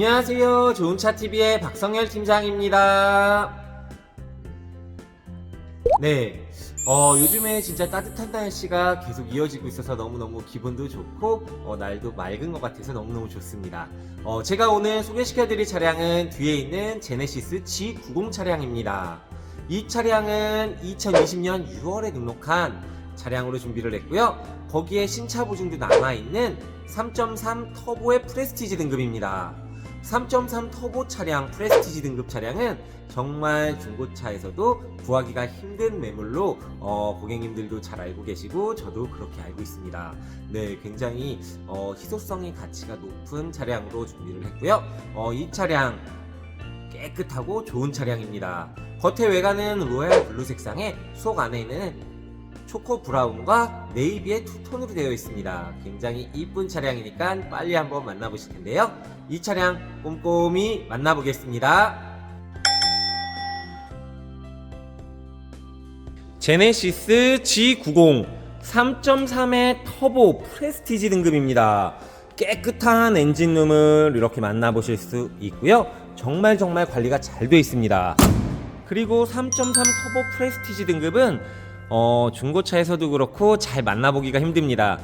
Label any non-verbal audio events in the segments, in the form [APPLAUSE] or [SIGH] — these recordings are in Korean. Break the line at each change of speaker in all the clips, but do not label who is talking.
안녕하세요. 좋은차TV의 박성열 팀장입니다. 네. 어, 요즘에 진짜 따뜻한 날씨가 계속 이어지고 있어서 너무너무 기분도 좋고, 어, 날도 맑은 것 같아서 너무너무 좋습니다. 어, 제가 오늘 소개시켜드릴 차량은 뒤에 있는 제네시스 G90 차량입니다. 이 차량은 2020년 6월에 등록한 차량으로 준비를 했고요. 거기에 신차 보증도 남아있는 3.3 터보의 프레스티지 등급입니다. 3.3 터보 차량 프레스티지 등급 차량은 정말 중고차에서도 구하기가 힘든 매물로 어, 고객님들도 잘 알고 계시고 저도 그렇게 알고 있습니다. 네, 굉장히 어, 희소성의 가치가 높은 차량으로 준비를 했고요. 어, 이 차량 깨끗하고 좋은 차량입니다. 겉의 외관은 로얄 블루 색상에 속 안에는 초코 브라운과 네이비의 투톤으로 되어 있습니다. 굉장히 이쁜 차량이니까 빨리 한번 만나보실 텐데요. 이 차량 꼼꼼히 만나보겠습니다. 제네시스 G90 3.3의 터보 프레스티지 등급입니다. 깨끗한 엔진룸을 이렇게 만나보실 수 있고요. 정말 정말 관리가 잘 되어 있습니다. 그리고 3.3 터보 프레스티지 등급은 어, 중고차에서도 그렇고 잘 만나보기가 힘듭니다.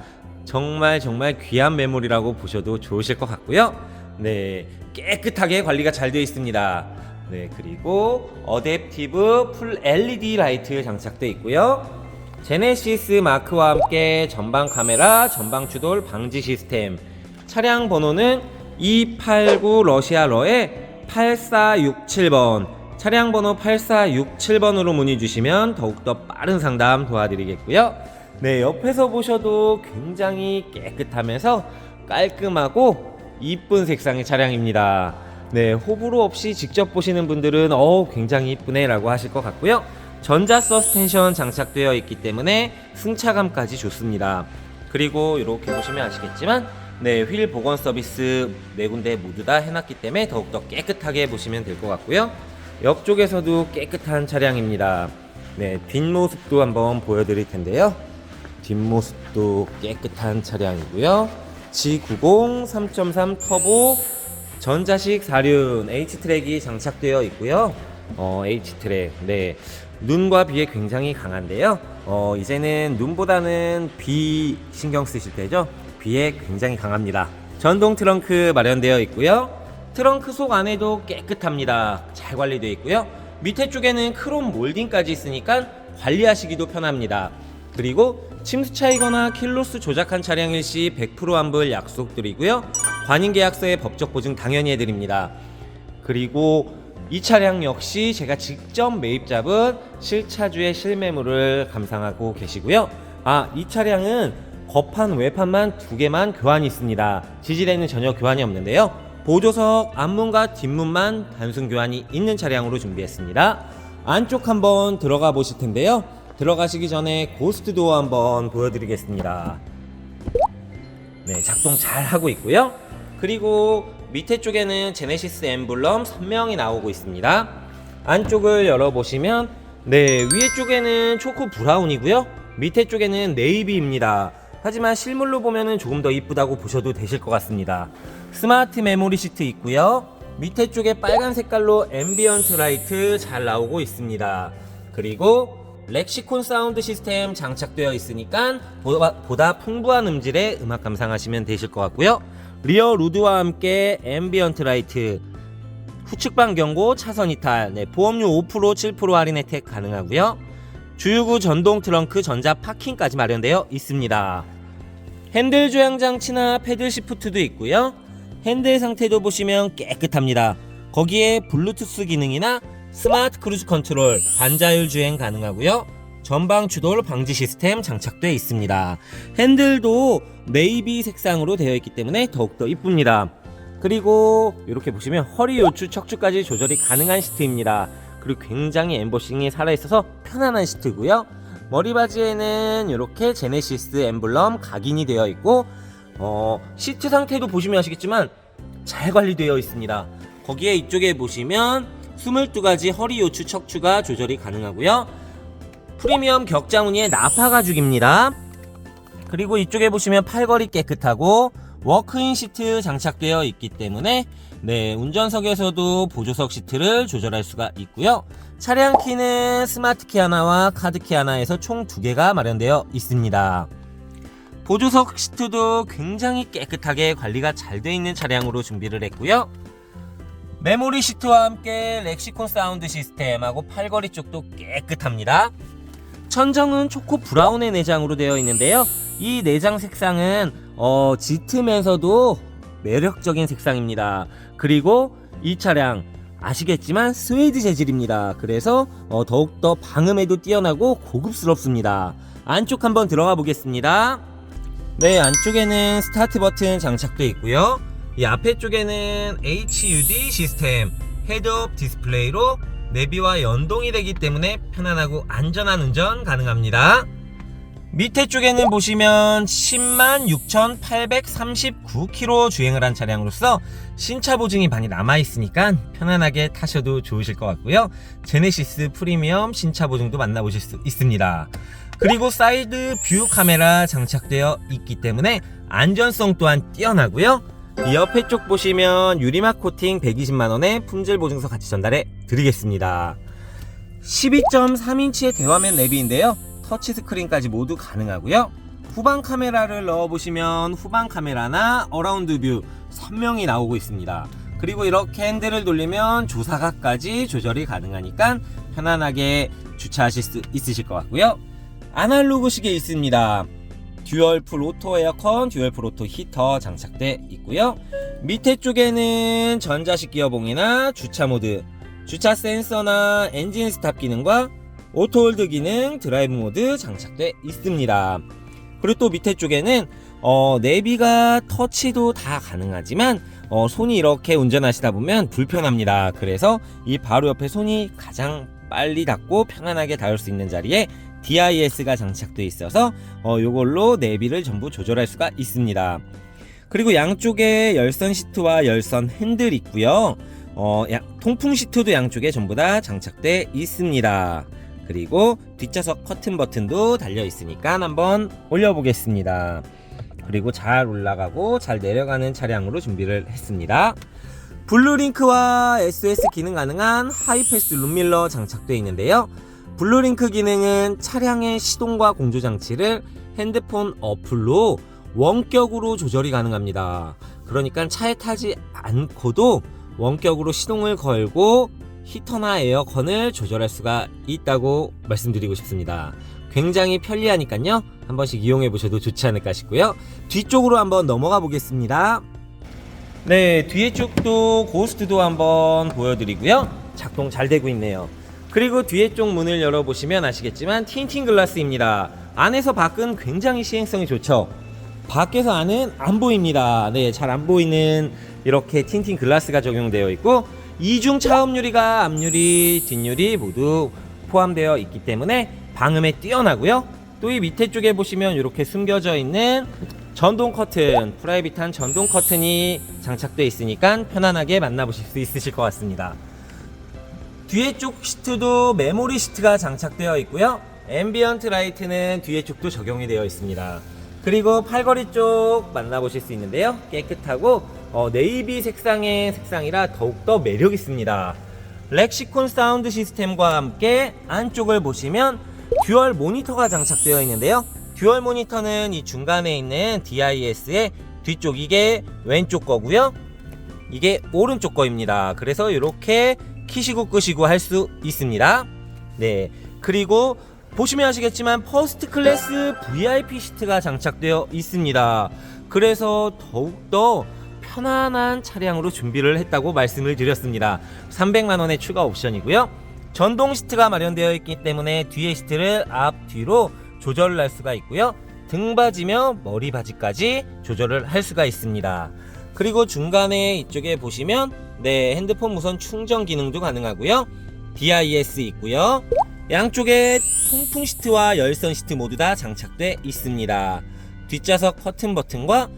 정말 정말 귀한 매물이라고 보셔도 좋으실 것 같고요. 네, 깨끗하게 관리가 잘 되어 있습니다. 네, 그리고 어댑티브 풀 LED 라이트 장착되어 있고요. 제네시스 마크와 함께 전방 카메라, 전방 추돌 방지 시스템. 차량 번호는 289 러시아러의 8467번. 차량 번호 8467번으로 문의 주시면 더욱더 빠른 상담 도와드리겠고요. 네, 옆에서 보셔도 굉장히 깨끗하면서 깔끔하고 이쁜 색상의 차량입니다. 네, 호불호 없이 직접 보시는 분들은 어 굉장히 이쁘네라고 하실 것 같고요. 전자 서스펜션 장착되어 있기 때문에 승차감까지 좋습니다. 그리고 이렇게 보시면 아시겠지만 네, 휠 복원 서비스 네 군데 모두 다 해놨기 때문에 더욱더 깨끗하게 보시면 될 것 같고요. 옆쪽에서도 깨끗한 차량입니다. 네, 뒷모습도 한번 보여드릴 텐데요. 뒷모습도 깨끗한 차량이고요. G90 3.3 터보 전자식 사륜 H트랙이 장착되어 있고요. 어, H트랙. 네. 눈과 비에 굉장히 강한데요. 어, 이제는 눈보다는 비 신경 쓰실 때죠. 비에 굉장히 강합니다. 전동 트렁크 마련되어 있고요. 트렁크 속 안에도 깨끗합니다. 잘 관리되어 있고요. 밑에 쪽에는 크롬 몰딩까지 있으니까 관리하시기도 편합니다. 그리고 침수 차이거나 킬로수 조작한 차량일 시 100% 환불 약속드리고요. 관인 계약서의 법적 보증 당연히 해드립니다. 그리고 이 차량 역시 제가 직접 매입 잡은 실차주의 실매물을 감상하고 계시고요. 아, 이 차량은 겉판 외판만 두 개만 교환이 있습니다. 지질에는 전혀 교환이 없는데요. 보조석 앞문과 뒷문만 단순 교환이 있는 차량으로 준비했습니다. 안쪽 한번 들어가 보실 텐데요. 들어가시기 전에 고스트 도어 한번 보여드리겠습니다. 네, 작동 잘 하고 있고요. 그리고 밑에 쪽에는 제네시스 엠블럼 선명히 나오고 있습니다. 안쪽을 열어보시면 네, 위에 쪽에는 초코 브라운이고요. 밑에 쪽에는 네이비입니다. 하지만 실물로 보면은 조금 더 이쁘다고 보셔도 되실 것 같습니다. 스마트 메모리 시트 있고요. 밑에 쪽에 빨간 색깔로 앰비언트 라이트 잘 나오고 있습니다. 그리고 렉시콘 사운드 시스템 장착되어 있으니까 보다, 보다 풍부한 음질의 음악 감상하시면 되실 것 같고요. 리어 루드와 함께 앰비언트 라이트, 후측방 경고, 차선 이탈, 네, 보험료 5% 7% 할인 혜택 가능하고요. 주유구 전동 트렁크 전자 파킹까지 마련되어 있습니다. 핸들 조향 장치나 패들 시프트도 있고요. 핸들 상태도 보시면 깨끗합니다. 거기에 블루투스 기능이나 스마트 크루즈 컨트롤, 반자율 주행 가능하고요. 전방 추돌 방지 시스템 장착되어 있습니다. 핸들도 네이비 색상으로 되어 있기 때문에 더욱더 이쁩니다. 그리고 이렇게 보시면 허리 요추 척추까지 조절이 가능한 시트입니다. 그리고 굉장히 엠보싱이 살아있어서 편안한 시트고요. 머리바지에는 이렇게 제네시스 엠블럼 각인이 되어 있고 어, 시트 상태도 보시면 아시겠지만 잘 관리되어 있습니다. 거기에 이쪽에 보시면 22가지 허리 요추 척추가 조절이 가능하고요. 프리미엄 격자 무늬의 나파 가죽입니다. 그리고 이쪽에 보시면 팔걸이 깨끗하고 워크인 시트 장착되어 있기 때문에 네, 운전석에서도 보조석 시트를 조절할 수가 있고요. 차량 키는 스마트 키 하나와 카드 키 하나에서 총 두 개가 마련되어 있습니다. 보조석 시트도 굉장히 깨끗하게 관리가 잘 되어 있는 차량으로 준비를 했고요. 메모리 시트와 함께 렉시콘 사운드 시스템하고 팔걸이 쪽도 깨끗합니다. 천정은 초코 브라운의 내장으로 되어 있는데요. 이 내장 색상은 어, 짙으면서도 매력적인 색상입니다. 그리고 이 차량 아시겠지만 스웨이드 재질입니다. 그래서 어, 더욱더 방음에도 뛰어나고 고급스럽습니다. 안쪽 한번 들어가 보겠습니다. 네, 안쪽에는 스타트 버튼 장착되어 있고요. 이 앞에 쪽에는 HUD 시스템 헤드업 디스플레이로 내비와 연동이 되기 때문에 편안하고 안전한 운전 가능합니다. 밑에 쪽에는 보시면 10만 6,839km 주행을 한 차량으로서 신차 보증이 많이 남아 있으니까 편안하게 타셔도 좋으실 것 같고요. 제네시스 프리미엄 신차 보증도 만나보실 수 있습니다. 그리고 사이드 뷰 카메라 장착되어 있기 때문에 안전성 또한 뛰어나고요. 이 옆에 쪽 보시면 유리막 코팅 120만원에 품질 보증서 같이 전달해 드리겠습니다. 12.3인치의 대화면 내비인데요. 터치 스크린까지 모두 가능하고요. 후방 카메라를 넣어보시면 후방 카메라나 어라운드 뷰 선명히 나오고 있습니다. 그리고 이렇게 핸들을 돌리면 조사각까지 조절이 가능하니까 편안하게 주차하실 수 있으실 것 같고요. 아날로그 시계 있습니다. 듀얼 풀 오토 에어컨, 듀얼 풀 오토 히터 장착돼 있고요. 밑에 쪽에는 전자식 기어봉이나 주차 모드, 주차 센서나 엔진 스탑 기능과 오토 홀드 기능, 드라이브 모드 장착돼 있습니다. 그리고 또 밑에 쪽에는 어, 내비가 터치도 다 가능하지만 어, 손이 이렇게 운전하시다 보면 불편합니다. 그래서 이 바로 옆에 손이 가장 빨리 닿고 편안하게 닿을 수 있는 자리에 DIS가 장착되어 있어서 어, 요걸로 내비를 전부 조절할 수가 있습니다. 그리고 양쪽에 열선 시트와 열선 핸들 있고요. 어, 야, 통풍 시트도 양쪽에 전부 다 장착돼 있습니다. 그리고 뒷좌석 커튼 버튼도 달려 있으니까 한번 올려보겠습니다. 그리고 잘 올라가고 잘 내려가는 차량으로 준비를 했습니다. 블루링크와 SOS 기능 가능한 하이패스 룸밀러 장착되어 있는데요. 블루링크 기능은 차량의 시동과 공조 장치를 핸드폰 어플로 원격으로 조절이 가능합니다. 그러니까 차에 타지 않고도 원격으로 시동을 걸고 히터나 에어컨을 조절할 수가 있다고 말씀드리고 싶습니다. 굉장히 편리하니까요. 한 번씩 이용해 보셔도 좋지 않을까 싶고요. 뒤쪽으로 한번 넘어가 보겠습니다. 네, 뒤에 쪽도 고스트도 한번 보여드리고요. 작동 잘 되고 있네요. 그리고 뒤에 쪽 문을 열어보시면 아시겠지만 틴팅 글라스입니다. 안에서 밖은 굉장히 시행성이 좋죠. 밖에서 안은 안 보입니다. 네, 잘 안 보이는 이렇게 틴팅 글라스가 적용되어 있고 이중 차음 유리가 앞유리, 뒷유리 모두 포함되어 있기 때문에 방음에 뛰어나고요. 또 이 밑에 쪽에 보시면 이렇게 숨겨져 있는 전동 커튼, 프라이빗한 전동 커튼이 장착되어 있으니까 편안하게 만나보실 수 있으실 것 같습니다. 뒤에 쪽 시트도 메모리 시트가 장착되어 있고요. 앰비언트 라이트는 뒤에 쪽도 적용이 되어 있습니다. 그리고 팔걸이 쪽 만나보실 수 있는데요. 깨끗하고 어, 네이비 색상의 색상이라 더욱더 매력 있습니다. 렉시콘 사운드 시스템과 함께 안쪽을 보시면 듀얼 모니터가 장착되어 있는데요. 듀얼 모니터는 이 중간에 있는 DIS의 뒤쪽 이게 왼쪽 거고요. 이게 오른쪽 거입니다. 그래서 이렇게 키시고 끄시고 할 수 있습니다. 네. 그리고 보시면 아시겠지만 퍼스트 클래스 VIP 시트가 장착되어 있습니다. 그래서 더욱더 편안한 차량으로 준비를 했다고 말씀을 드렸습니다. 300만 원의 추가 옵션이고요. 전동 시트가 마련되어 있기 때문에 뒤에 시트를 앞 뒤로 조절을 할 수가 있고요. 등받이며 머리바지까지 조절을 할 수가 있습니다. 그리고 중간에 이쪽에 보시면 네 핸드폰 무선 충전 기능도 가능하고요. DIS 있고요. 양쪽에 통풍 시트와 열선 시트 모두 다 장착돼 있습니다. 뒷좌석 커튼 버튼과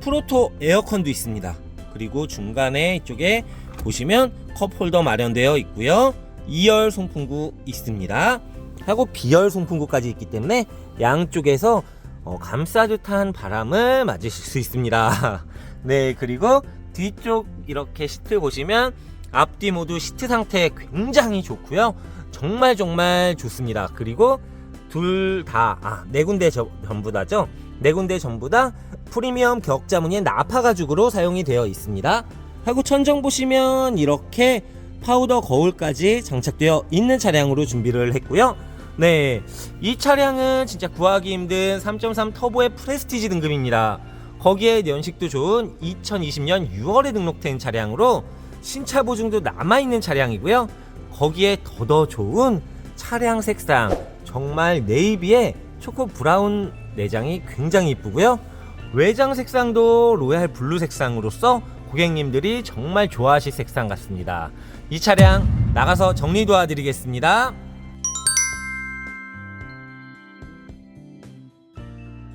프로토 에어컨도 있습니다. 그리고 중간에 이쪽에 보시면 컵 홀더 마련되어 있고요. 2열 송풍구 있습니다. 하고 비열 송풍구까지 있기 때문에 양쪽에서 어, 감싸듯한 바람을 맞으실 수 있습니다. [LAUGHS] 네, 그리고 뒤쪽 이렇게 시트 보시면 앞뒤 모두 시트 상태 굉장히 좋고요. 정말 정말 좋습니다. 그리고 둘 다, 아, 네 군데 저- 전부 다죠? 네 군데 전부 다 프리미엄 격자무늬 나파 가죽으로 사용이 되어 있습니다. 하고 천정 보시면 이렇게 파우더 거울까지 장착되어 있는 차량으로 준비를 했고요. 네, 이 차량은 진짜 구하기 힘든 3.3 터보의 프레스티지 등급입니다. 거기에 연식도 좋은 2020년 6월에 등록된 차량으로 신차 보증도 남아있는 차량이고요. 거기에 더더 좋은 차량 색상 정말 네이비의 초코 브라운 내장이 굉장히 이쁘고요. 외장 색상도 로얄 블루 색상으로서 고객님들이 정말 좋아하실 색상 같습니다. 이 차량 나가서 정리 도와드리겠습니다.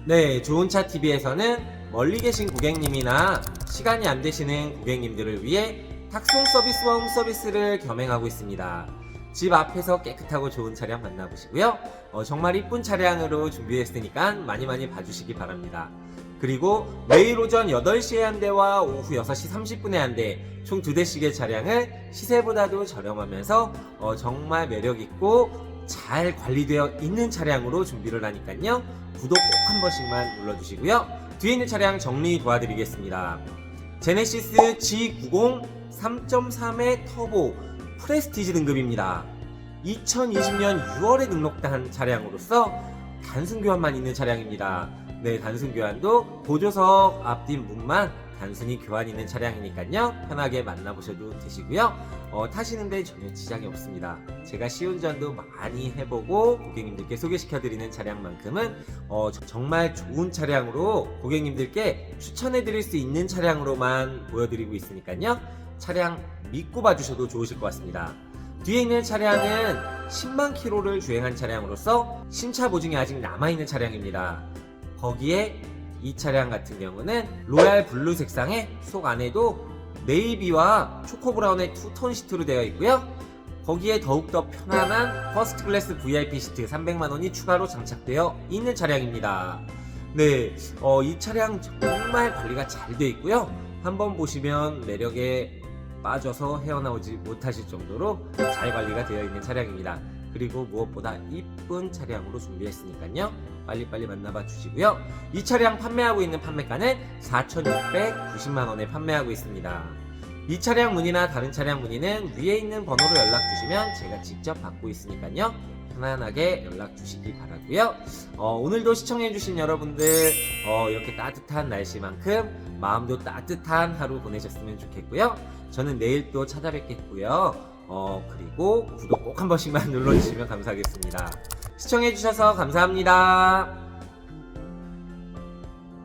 네, 좋은 차 TV에서는 멀리 계신 고객님이나 시간이 안 되시는 고객님들을 위해 탁송 서비스와 홈 서비스를 겸행하고 있습니다. 집 앞에서 깨끗하고 좋은 차량 만나보시고요. 어, 정말 이쁜 차량으로 준비했으니까 많이 많이 봐주시기 바랍니다. 그리고 매일 오전 8시에 한 대와 오후 6시 30분에 한 대, 총 두 대씩의 차량을 시세보다도 저렴하면서 어, 정말 매력있고 잘 관리되어 있는 차량으로 준비를 하니까요. 구독 꼭 한 번씩만 눌러주시고요. 뒤에 있는 차량 정리 도와드리겠습니다. 제네시스 G90 3.3의 터보 프레스티지 등급입니다. 2020년 6월에 등록한 차량으로서 단순 교환만 있는 차량입니다. 네, 단순 교환도 보조석 앞뒷 문만 단순히 교환 있는 차량이니까요. 편하게 만나보셔도 되시고요. 어, 타시는데 전혀 지장이 없습니다. 제가 시운전도 많이 해보고 고객님들께 소개시켜드리는 차량만큼은 어, 저- 정말 좋은 차량으로 고객님들께 추천해드릴 수 있는 차량으로만 보여드리고 있으니까요. 차량 믿고 봐주셔도 좋으실 것 같습니다. 뒤에 있는 차량은 10만 킬로를 주행한 차량으로서 신차 보증이 아직 남아있는 차량입니다. 거기에 이 차량 같은 경우는 로얄 블루 색상의 속 안에도 네이비와 초코 브라운의 투톤 시트로 되어 있고요. 거기에 더욱더 편안한 퍼스트 클래스 VIP 시트 300만 원이 추가로 장착되어 있는 차량입니다. 네, 어, 이 차량 정말 관리가 잘 되어 있고요. 한번 보시면 매력에 빠져서 헤어나오지 못하실 정도로 잘 관리가 되어 있는 차량입니다. 그리고 무엇보다 이쁜 차량으로 준비했으니까요. 빨리빨리 만나봐 주시고요. 이 차량 판매하고 있는 판매가는 4,690만 원에 판매하고 있습니다. 이 차량 문의나 다른 차량 문의는 위에 있는 번호로 연락 주시면 제가 직접 받고 있으니까요. 편안하게 연락 주시기 바라고요. 어, 오늘도 시청해주신 여러분들 어, 이렇게 따뜻한 날씨만큼 마음도 따뜻한 하루 보내셨으면 좋겠고요. 저는 내일 또 찾아뵙겠고요. 어, 그리고 구독 꼭 한 번씩만 [LAUGHS] 눌러주시면 감사하겠습니다. 시청해주셔서 감사합니다.